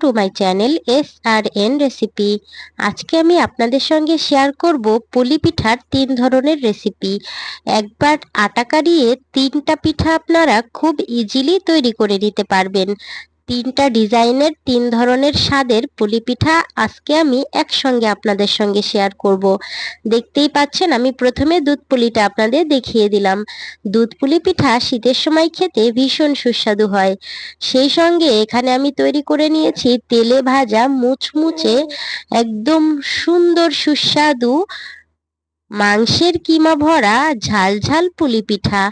To my channel S R N recipe আজকে আমি আপনাদের সঙ্গে শেয়ার করব পুলি পিঠার তিন ধরনের রেসিপি একবার আটা কারিয়ে তিনটা পিঠা আপনারা খুব ইজিলি তৈরি করে নিতে পারবেন। তিনটা ডিজাইনের, তিন ধরনের স্বাদের পুলি পিঠা আজকে আমি একসঙ্গে আপনাদের সঙ্গে শেয়ার করব। দেখতেই পাচ্ছেন, আমি প্রথমে দুধ পুলিটা আপনাদের দেখিয়ে দিলাম। দুধ পুলি পিঠা শীতের সময় খেতে ভীষণ সুস্বাদু হয়। সেই সঙ্গে এখানে আমি তৈরি করে নিয়েছি তেলে ভাজা মুচমুচে একদম সুন্দর সুস্বাদু মাংসের কিমা ভরা ঝাল ঝাল পুলি পিঠা।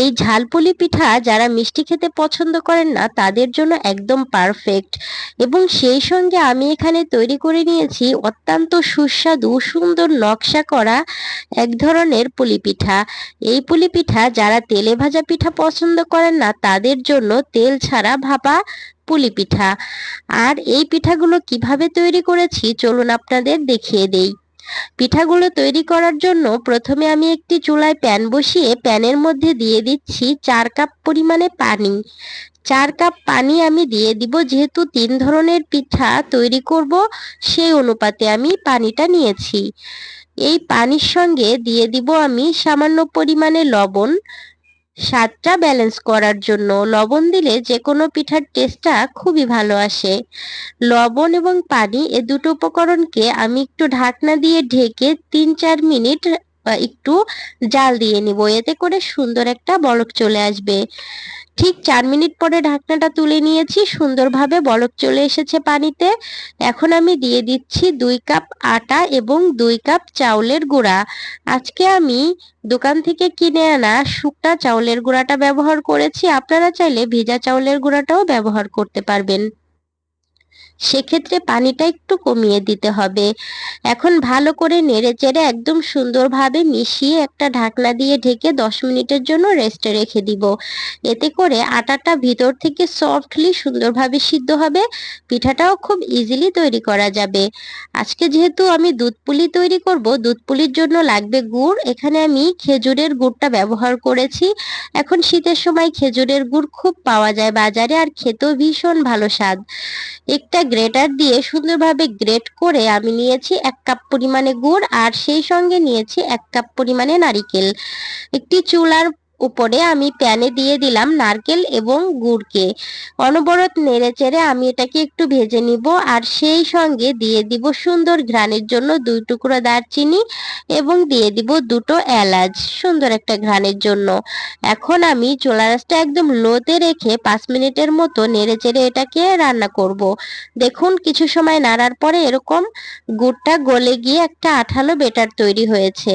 এই ঝাল পুলি পিঠা যারা মিষ্টি খেতে পছন্দ করেন না, তাদের জন্য একদম পারফেক্ট এবং সেই সঙ্গে আমি এখানে তৈরি করে নিয়েছি অত্যন্ত সুস্বাদু, সুন্দর নকশা করা এক ধরনের পুলি পিঠা। এই পুলি পিঠা যারা তেলে ভাজা পিঠা পছন্দ করেন না, তাদের জন্য তেল ছাড়া ভাপা পুলি পিঠা। আর এই পিঠাগুলো কীভাবে তৈরি করেছি, চলুন আপনাদের দেখিয়ে দেই। পিঠাগুলো তৈরি করার জন্য প্রথমে আমি একটি চুলায় প্যান বসিয়ে প্যানের মধ্যে দিয়ে দিচ্ছি চার কাপ পরিমাণে পানি। চার কাপ পানি আমি দিয়ে দিব, যেহেতু তিন ধরনের পিঠা তৈরি করব, সেই অনুপাতে আমি পানিটা নিয়েছি। এই পানির সঙ্গে দিয়ে দিব আমি সামান্য পরিমাণে লবণ স্বাদটা ব্যালেন্স করার জন্য লবণ দিলে যে কোনো পিঠার টেস্টটা খুবই ভালো আসে। লবণ এবং পানি এ দুটো উপকরণকে আমি একটু ঢাকনা দিয়ে ঢেকে তিন চার মিনিট একটু জাল দিয়ে নিব। এতে করে সুন্দর একটা বলক চলে আসবে। ঠিক চার মিনিট পরে ঢাকনাটা তুলে নিয়েছি। সুন্দরভাবে বলক চলে এসেছে পানিতে। এখন আমি দিয়ে দিচ্ছি দুই কাপ আটা এবং দুই কাপ চাউলের গুঁড়া। আজকে আমি দোকান থেকে কিনে আনা শুকনা চাউলের গুঁড়াটা ব্যবহার করেছি। আপনারা চাইলে ভেজা চাউলের গুঁড়াটাও ব্যবহার করতে পারবেন। সেক্ষেত্রে পানিটা একটু কমিয়ে দিতে হবে। এখন ভালো করে নেড়ে চেড়ে একদম সুন্দরভাবে মিশিয়ে একটা ঢাকনা দিয়ে ঢেকে দশ মিনিটের জন্য রেস্টে রেখে দিব। এতে করে আটাটা ভিতর থেকে সফটলি সুন্দরভাবে সিদ্ধ হবে। পিঠাটাও খুব ইজিলি তৈরি করা যাবে। আজকে যেহেতু আমি দুধ পুলি তৈরি করব, দুধ পুলির জন্য লাগবে গুড়। এখানে আমি খেজুরের গুড়টা ব্যবহার করেছি। এখন শীতের সময় খেজুরের গুড় খুব পাওয়া যায় বাজারে আর খেতেও ভীষণ ভালো স্বাদ। একটা গ্রেটার দিয়ে সুন্দরভাবে গ্রেট করে আমি নিয়েছি এক কাপ পরিমাণে গুড় আর সেই সঙ্গে নিয়েছি এক কাপ পরিমাণে নারিকেল। একটি চুলার উপরে আমি প্যানে দিয়ে দিলাম নারকেল এবং গুড়কে। অনবরত নেড়ে চেড়ে আমি এটাকে একটু ভেজে নিব আর সেই সঙ্গে দিয়ে দিব সুন্দর ঘ্রাণের জন্য দুই টুকরো দারচিনি এবং দিয়ে দিব দুটো এলাচ সুন্দর একটা ঘ্রাণের জন্য। এখন আমি চোলা রাসটা একদম লোতে রেখে পাঁচ মিনিটের মতো নেড়ে চেড়ে এটাকে রান্না করব। দেখুন কিছু সময় নাড়ার পরে এরকম গুড়টা গলে গিয়ে একটা আঠালো বেটার তৈরি হয়েছে।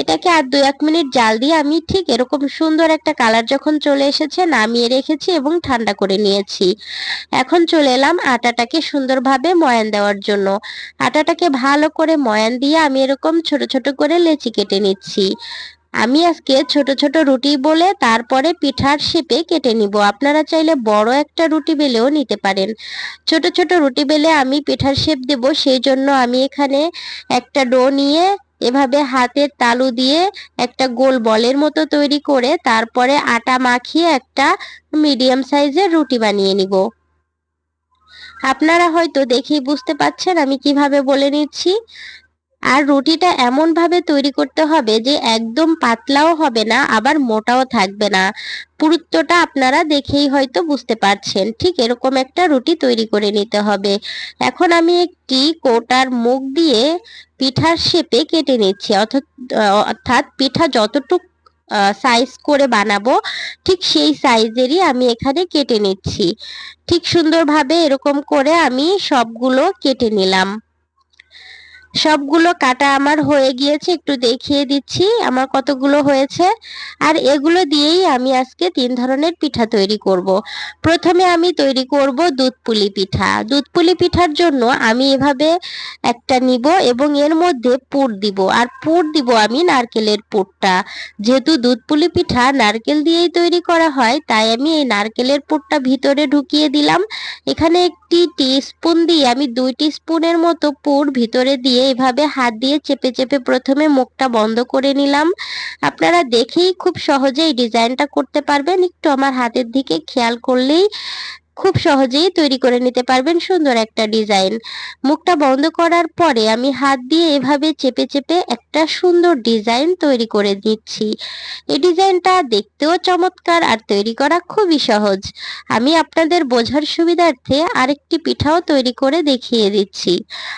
এটাকে আর দু এক মিনিট জাল দিয়ে আমি ঠিক এরকম সুন্দর একটা কালার যখন চলে এসেছে, নামিয়ে রেখেছি এবং ঠান্ডা করে নিয়েছি। এখন চলে এলাম আটাটাকে সুন্দরভাবে ময়ান দেওয়ার জন্য। আটাটাকে ভালো করে ময়ান দিয়ে আমি এরকম ছোট ছোট করে লেচি কেটে নিচ্ছি। আমি আজকে ছোট ছোট রুটি বলে তারপরে পিঠার শেপে কেটে নিব। আপনারা চাইলে বড় একটা রুটি বেলেও নিতে পারেন। ছোট ছোট রুটি বেলে আমি পিঠার শেপ দেব, সেই জন্য আমি এখানে একটা ডো নিয়ে এভাবে হাতের তালু দিয়ে একটা গোল বলের মতো তৈরি করে তারপরে আটা মাখিয়ে একটা মিডিয়াম সাইজের রুটি বানিয়ে নিব। আপনারা হয়তো দেখেই বুঝতে পাচ্ছেন আমি কীভাবে বলে নিচ্ছি। আর রুটিটা এমনভাবে তৈরি করতে হবে যে একদম পাতলাও হবে না, আবার মোটাও থাকবে না। পুরুত্বটা আপনারা দেখেই হয়তো বুঝতে পারছেন। ঠিক এরকম একটা রুটি তৈরি করে নিতে হবে। এখন আমি একটি কোটার মুখ দিয়ে পিঠার শেপে কেটে নিচ্ছি। অর্থাৎ পিঠা যতটুক সাইজ করে বানাবো, ঠিক সেই সাইজেরই আমি এখানে কেটে নিচ্ছি। ঠিক সুন্দরভাবে এরকম করে আমি সবগুলো কেটে নিলাম। সবগুলো কাটা আমার হয়ে গিয়েছে, একটু দেখিয়ে দিচ্ছি আমার কতগুলো হয়েছে। আর এগুলো দিয়েই আমি আজকে তিন ধরনের পিঠা তৈরি করব। প্রথমে আমি তৈরি করব দুধ পুলি পিঠা। দুধ পুলি পিঠার জন্য আমি এভাবে একটা নিব এবং এর মধ্যে পুর দিব। আর পুর দিব আমি নারকেলের পুরটা। যেহেতু দুধ পুলি পিঠা নারকেল দিয়েই তৈরি করা হয়, তাই আমি এই নারকেলের পুরটা ভিতরে ঢুকিয়ে দিলাম। এখানে একটি টি স্পুন দিয়ে আমি দুই টি স্পুনের মতো পুর ভিতরে দিয়ে এইভাবে হাত দিয়ে চেপে চেপে প্রথমে মুখটা বন্ধ করে নিলাম। আপনারা দেখেই খুব সহজে এই ডিজাইনটা করতে পারবেন। একটু আমার হাতের দিকে খেয়াল করলেই খুব সহজেই তৈরি করে নিতে পারবেন সুন্দর একটা ডিজাইন। মুখটা বন্ধ করার পরে আমি হাত দিয়ে এভাবে চেপে চেপে একটা সুন্দর ডিজাইন তৈরি করে দিচ্ছি এই ডিজাইনটা দেখতেও চমৎকার আর তৈরি করা খুবই সহজ। আমি আপনাদের বোঝার সুবিধার্থে আরেকটি পিঠাও তৈরি করে দেখিয়ে দিচ্ছি।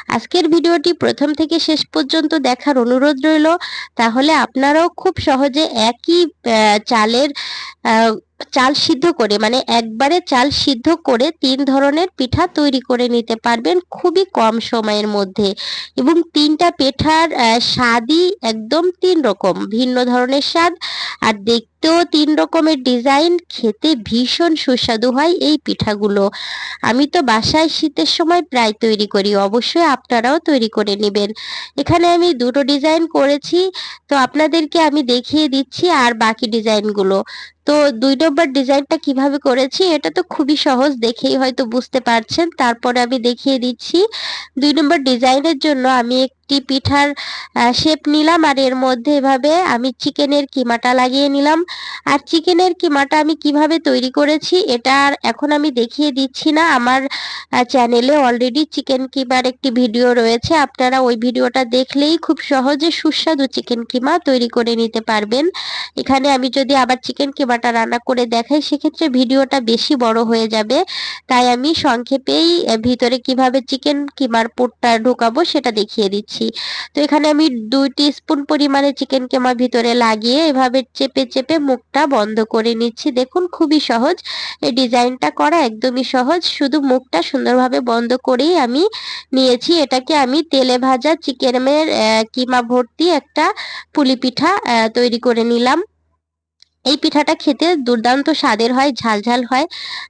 আজকের ভিডিওটি প্রথম থেকে শেষ পর্যন্ত দেখার অনুরোধ রইল। তাহলে আপনারাও খুব সহজে একই চালের চাল সিদ্ধ করে মানে একবারে চাল সিদ্ধ করে তিন ধরনের পিঠা তৈরি করে নিতে পারবেন খুবই কম সময়ের মধ্যে। এবং তিনটা পিঠার স্বাদই একদম তিন রকম, ভিন্ন ধরনের স্বাদ আর দেখতেও তিন রকমের ডিজাইন, খেতে ভীষণ সুস্বাদু হয় এই পিঠাগুলো। আমি তো বাসায় শীতের সময় প্রায় তৈরি করি, অবশ্যই আপনারাও তৈরি করে নেবেন। এখানে আমি দুটো ডিজাইন করেছি, তো আপনাদেরকে আমি দেখিয়ে দিচ্ছি আর বাকি ডিজাইনগুলো। তো দুই নম্বর ডিজাইনটা কীভাবে করেছি এটা তো খুবই সহজ, দেখেই হয়তো বুঝতে পারছেন। তারপরে আমি দেখিয়ে দিচ্ছি। দুই নম্বর ডিজাইনের জন্য আমি একটি পিঠার শেপ নিলাম আর এর মধ্যে এভাবে আমি চিকেনের কিমাটা লাগিয়ে নিলাম। আর চিকেনের কিমাটা আমি কীভাবে তৈরি করেছি এটা আর এখন আমি দেখিয়ে দিচ্ছি না। আমার চ্যানেলে অলরেডি চিকেন কিমার একটি ভিডিও রয়েছে। আপনারা ওই ভিডিওটা দেখলেই খুব সহজে সুস্বাদু চিকেন কিমা তৈরি করে নিতে পারবেন। এখানে আমি যদি আবার চিকেন কিমাটা রান্না করে দেখাই, সেক্ষেত্রে ভিডিওটা বেশি বড় হয়ে যাবে। তাই আমি সংক্ষেপেই ভিতরে কীভাবে চিকেন কিমার পুরটা ঢোকাবো সেটা দেখিয়ে দিচ্ছি। তো এখানে আমি দুইটি স্পুন পরিমাণে চিকেন কেমার ভিতরে লাগিয়ে এভাবে চেপে চেপে মুখটা বন্ধ করে নিচ্ছি। দেখুন, খুবই সহজ। এই ডিজাইনটা করা একদমই সহজ। শুধু মুখটা সুন্দরভাবে বন্ধ করেই আমি নিয়েছি। এটাকে আমি তেলে ভাজা চিকেনের কিমা ভর্তি একটা পুলি পিঠা তৈরি করে নিলাম। এই পিঠাটা খেতে দুর্দান্ত স্বাদের হয় ঝালঝাল হয়।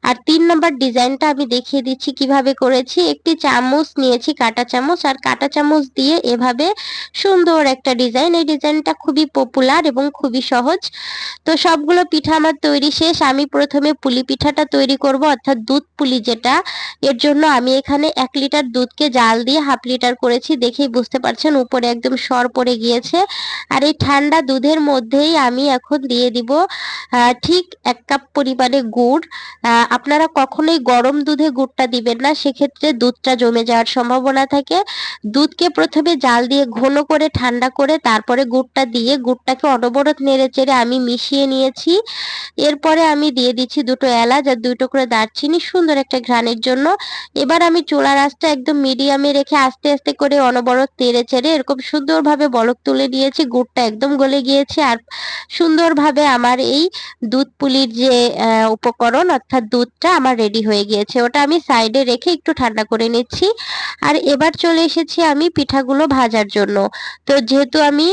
আর তিন নম্বর ডিজাইনটা আমি দেখিয়ে দিচ্ছি কীভাবে করেছি। একটি চামচ নিয়েছি কাটা চামচ আর কাটা চামচ দিয়ে এভাবে সুন্দর একটা ডিজাইন। এই ডিজাইনটা খুবই পপুলার এবং খুবই সহজ। তো সবগুলো পিঠা আমার তৈরি শেষ। আমি প্রথমে পুলি পিঠাটা তৈরি করব, অর্থাৎ দুধ পুলি যেটা। এর জন্য আমি এখানে এক লিটার দুধকে জাল দিয়ে হাফ লিটার করেছি। দেখেই বুঝতে পারছেন, উপরে একদম সর পড়ে গিয়েছে। আর এই ঠান্ডা দুধের মধ্যেই আমি এখন দিয়ে দিব ঠিক এক কাপ পরিমাণে গুড়। আপনারা কখনোই গরম দুধে গুড়টা দিবেন না, সেক্ষেত্রে দুধটা জমে যাওয়ার সম্ভাবনা থাকে। দুধকে প্রথমে জাল দিয়ে ঘন করে, ঠান্ডা করে, তারপরে গুড়টা দিয়ে, গুড়টাকে অনবরত নেড়ে চেড়ে আমি মিশিয়ে নিয়েছি। এরপরে আমি দিয়ে দিচ্ছি দুটো এলাচ আর দুই টুকরো দারচিনি সুন্দর একটা ঘ্রাণের জন্য। এবার আমি চুলা রাসটা একদম মিডিয়ামে রেখে আস্তে আস্তে করে অনবরত তেড়ে চেড়ে এরকম সুন্দরভাবে বলক তুলে নিয়েছি, গুড়টা একদম গলে গিয়েছে। আর সুন্দরভাবে আমার এই দুধ পুলির যে উপকরণ অর্থাৎ দুধটা আমার রেডি হয়ে গিয়েছে। ওটা আমি সাইডে রেখে একটু ঠান্ডা করে নিচ্ছি। আর এবার চলে এসেছি আমি পিঠাগুলো ভাজার জন্য। তো যেহেতু আমি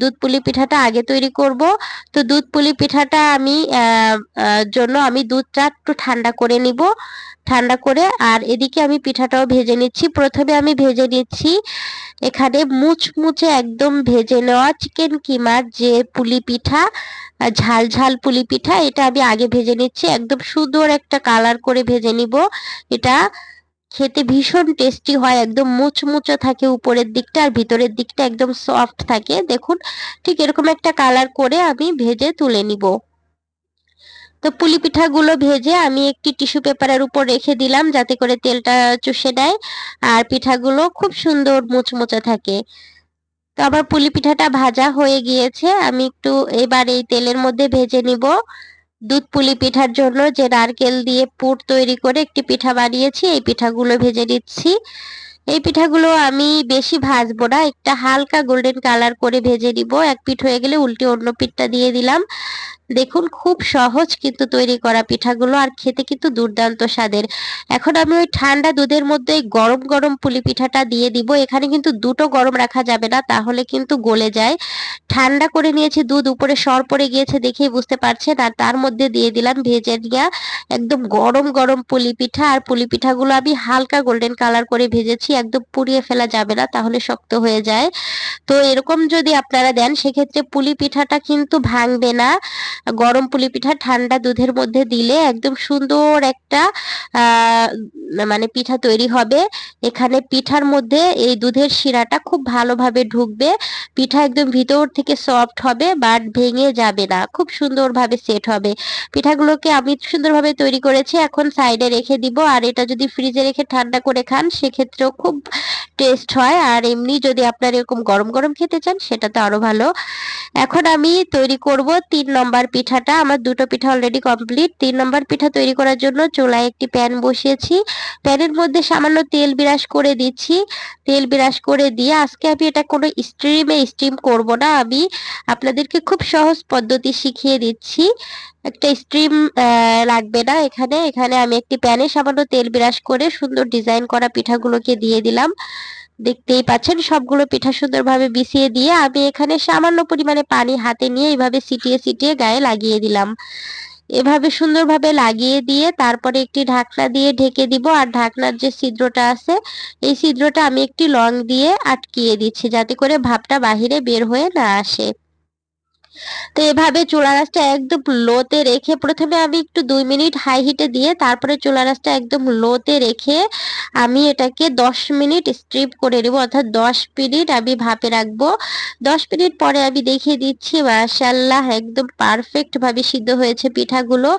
দুধ পুলি পিঠাটা আগে তৈরি করব, তো দুধ পুলি পিঠাটা আমি জন্য আমি দুধটা একটু ঠান্ডা করে নিব। ঠান্ডা করে আর এদিকে আমি পিঠাটাও ভেজে নিচ্ছি। প্রথমে আমি ভেজে নিচ্ছি এখানে মুচমুচে একদম ভেজে নেওয়া চিকেন কিমার যে পুলি পিঠা। ঝাল ঝাল পুলি পিঠা, এটা আমি আগে ভেজে নিচ্ছি। একদম সুন্দর একটা কালার করে ভেজে নিব। এটা খেতে ভীষণ টেস্টি হয়, একদম মুচমুচো থাকে উপরের দিকটা আর ভিতরের দিকটা একদম সফট থাকে। দেখুন, ঠিক এরকম একটা কালার করে আমি ভেজে তুলে নিব। তো পুলি পিঠাগুলো ভেজে আমি একটি টিস্যু পেপারের উপর রেখে দিলাম যাতে করে তেলটা চুষে দেয় আর পিঠাগুলো খুব সুন্দর মুচমুচে থাকে। তো আমার পুলি পিঠাটা ভাজা হয়ে গিয়েছে। আমি একটু এবার এই তেলের মধ্যে ভেজে নিব। দুধ পুলি পিঠার জন্য যে নারকেল দিয়ে পুর তৈরি করে একটি পিঠা বানিয়েছি, এই পিঠাগুলো ভেজে নিচ্ছি। এই পিঠাগুলো আমি বেশি ভাজবো না, একটা হালকা গোল্ডেন কালার করে ভেজে নিব। এক পিঠ হয়ে গেলে উল্টে অন্য পিঠটা দিয়ে দিলাম। দেখুন, খুব সহজ কিন্তু তৈরি করা পিঠাগুলো আর খেতে কিন্তু দুর্দান্ত স্বাদের। এখন আমি ওই ঠান্ডা দুধের মধ্যে গরম গরম পুলি পিঠাটা দিয়ে দিব। এখানে কিন্তু দুটো গরম রাখা যাবে না, তাহলে কিন্তু গলে যায়। ঠান্ডা করে নিয়েছি দুধ, উপরে সর পড়ে গিয়েছে দেখেই বুঝতে পারছেন। আর তার মধ্যে দিয়ে দিলাম ভেজে নিয়ে একদম গরম গরম পুলি পিঠা। আর পুলি পিঠাগুলো আমি হালকা গোল্ডেন কালার করে ভেজেছি। একদম পুড়িয়ে ফেলা যাবে না, তাহলে শক্ত হয়ে যায়। তো এরকম যদি আপনারা দেন, সেক্ষেত্রে পুলি পিঠাটা কিন্তু ভাঙবে না। গরম পুলি পিঠা ঠান্ডা দুধের মধ্যে দিলে একদম সুন্দর একটা মানে পিঠা তৈরি হবে। এখানে পিঠার মধ্যে এই দুধের শিরাটা খুব ভালোভাবে ঢুকবে। পিঠা একদম ভিতর থেকে সফট হবে বাট ভেঙে যাবে না। খুব সুন্দরভাবে সেট হবে। পিঠাগুলোকে আমি সুন্দরভাবে তৈরি করেছি, এখন সাইডে রেখে দিব। আর এটা যদি ফ্রিজে রেখে ঠান্ডা করে খান, সেক্ষেত্রেও খুব টেস্ট হয়। আর এমনি যদি আপনার এরকম গরম গরম খেতে চান, সেটা তো আরও ভালো। এখন আমি তৈরি করব তিন নম্বর পিঠাটা। আমার দুটো পিঠা অলরেডি কমপ্লিট তিন নম্বর পিঠা তৈরি করার জন্য চুলায় একটি প্যান বসিয়েছি। প্যানের মধ্যে সামান্য তেল বিরাস করে দিচ্ছি। তেল বিরাস করে দিয়ে আজকে আমি এটা কোনো স্ট্রিমে স্টিম করব না। আমি আপনাদেরকে খুব সহজ পদ্ধতি শিখিয়ে দিচ্ছি। একটা স্ট্রিম লাগবে না এখানে। এখানে আমি একটি প্যানে সামান্য তেল বিরাস করে সুন্দর ডিজাইন করা পিঠাগুলোকে দিয়ে দিলাম। দেখতেই পাচ্ছেন, সবগুলো পিঠা সুন্দরভাবে বিছিয়ে দিয়ে আমি এখানে সামান্য পরিমাণে পানি হাতে নিয়ে এইভাবে সিটিয়ে সিটিয়ে গায়ে লাগিয়ে দিলাম। এভাবে সুন্দরভাবে লাগিয়ে দিয়ে তারপরে একটি ঢাকনা দিয়ে ঢেকে দিব। আর ঢাকনার যে ছিদ্রটা আছে, এই ছিদ্রটা আমি একটি লং দিয়ে আটকিয়ে দিচ্ছি যাতে করে ভাপটা বাহিরে বের হয়ে না আসে। তো এভাবে চুলা রাসটা একদম লোতে রেখে প্রথমে আমি একটু দুই মিনিট হাই হিটে দিয়ে তারপরে চুলা রাসটা একদম লোতে রেখে আমি এটাকে দশ মিনিট স্ট্রিপ করে নেব, অর্থাৎ দশ মিনিট আমি ভাপে রাখব। দশ মিনিট পরে আমি দেখিয়ে দিচ্ছি মাশাল্লাহ একদম পারফেক্ট ভাবে সিদ্ধ হয়েছে পিঠাগুলো।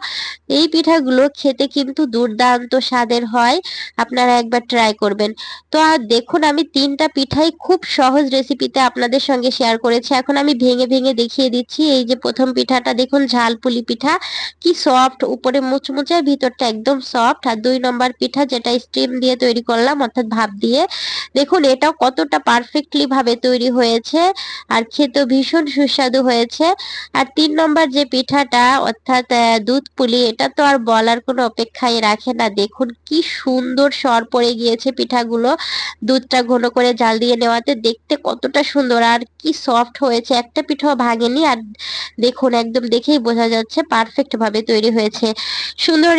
এই পিঠাগুলো খেতে কিন্তু দুর্দান্ত স্বাদের হয়, আপনারা একবার ট্রাই করবেন। তো আর দেখুন, আমি তিনটা পিঠাই খুব সহজ রেসিপিতে আপনাদের সঙ্গে শেয়ার করেছি। এখন আমি ভেঙে ভেঙে দেখিয়ে দিচ্ছি। দিচ্ছি এই যে প্রথম পিঠাটা দেখুন, ঝাল পুলি পিঠা। কি সফট উপরে মুচমুচে, ভিতরটা একদম সফট আর দুই নম্বর পিঠা যেটা স্টিম দিয়ে তৈরি করলাম, অর্থাৎ ভাপ দিয়ে। দেখুন, এটাও কতটা পারফেক্টলি ভাবে তৈরি হয়েছে। আর খেতে ভীষণ সুস্বাদু হয়েছে। আর তিন নম্বর যে পিঠাটা, অর্থাৎ দুধ পুলি, এটা তো আর বলার কোনো অপেক্ষাই রাখে না। দেখুন, কি সুন্দর সর পড়ে গিয়েছে পিঠাগুলো। দুধটা ঘন করে জাল দিয়ে নেওয়াতে দেখতে কতটা সুন্দর। আর কি সফট হয়েছে। একটা পিঠাও ভাঙেনি আর দেখুন একদম দেখেই বোঝা যাচ্ছে পারফেক্ট ভাবে তৈরি হয়েছে। সুন্দর